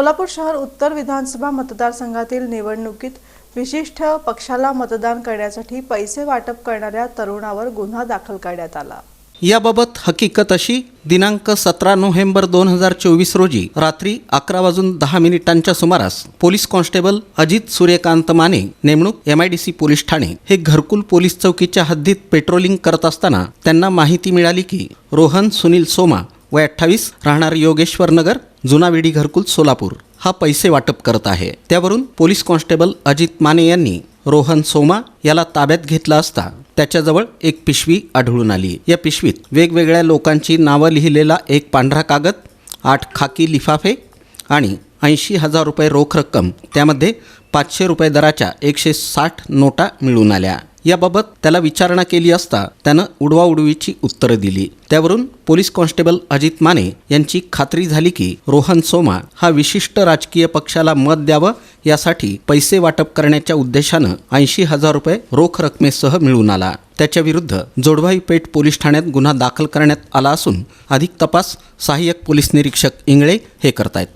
सोलापूर शहर उत्तर विधानसभा मतदारसंघातील निवडणुकीत विशिष्ट पक्षाला मतदान करण्यासाठी पैसे वाटप करणाऱ्या तरुणावर गुन्हा दाखल करण्यात आला. याबाबत हकीकत अशी दिनांक सतरा नोव्हेंबर दोन हजार चोवीस रोजी रात्री अकरा वाजून दहा मिनिटांच्या सुमारास पोलीस कॉन्स्टेबल अजित सूर्यकांत माने नेमणूक M I D C police Thane हे घरकुल पोलीस चौकीच्या हद्दीत पेट्रोलिंग करत असताना त्यांना माहिती मिळाली की रोहन सुनील सोमा वय अठ्ठावीस राहणार योगेश्वर नगर जुना विडी घरकुल सोलापूर. हा पैसे वाटप करत आहे. त्यावरून पोलीस कॉन्स्टेबल अजित माने यांनी रोहन सोमा याला ताब्यात घेतला असता त्याच्याजवळ एक पिशवी आढळून आली. या पिशवीत वेगवेगळ्या लोकांची नावं लिहिलेला एक पांढरा कागद आठ खाकी लिफाफे आणि ऐंशी हजार रुपये रोख रक्कम. त्यामध्ये पाचशे रुपये दराच्या एकशे साठ नोटा मिळून आल्या. याबाबत त्याला विचारणा केली असता त्यानं उडवाउडवीची उत्तरं दिली. त्यावरून पोलीस कॉन्स्टेबल अजित माने यांची खात्री झाली की रोहन सोमा हा विशिष्ट राजकीय पक्षाला मत द्यावं यासाठी पैसे वाटप करण्याच्या उद्देशानं ऐंशी हजार रुपये रोख रकमेसह मिळून आला. त्याच्या विरुद्ध जोडभाई पेठ पोलीस ठाण्यात गुन्हा दाखल करण्यात आला असून अधिक तपास सहाय्यक पोलीस निरीक्षक इंगळे हे करतायत.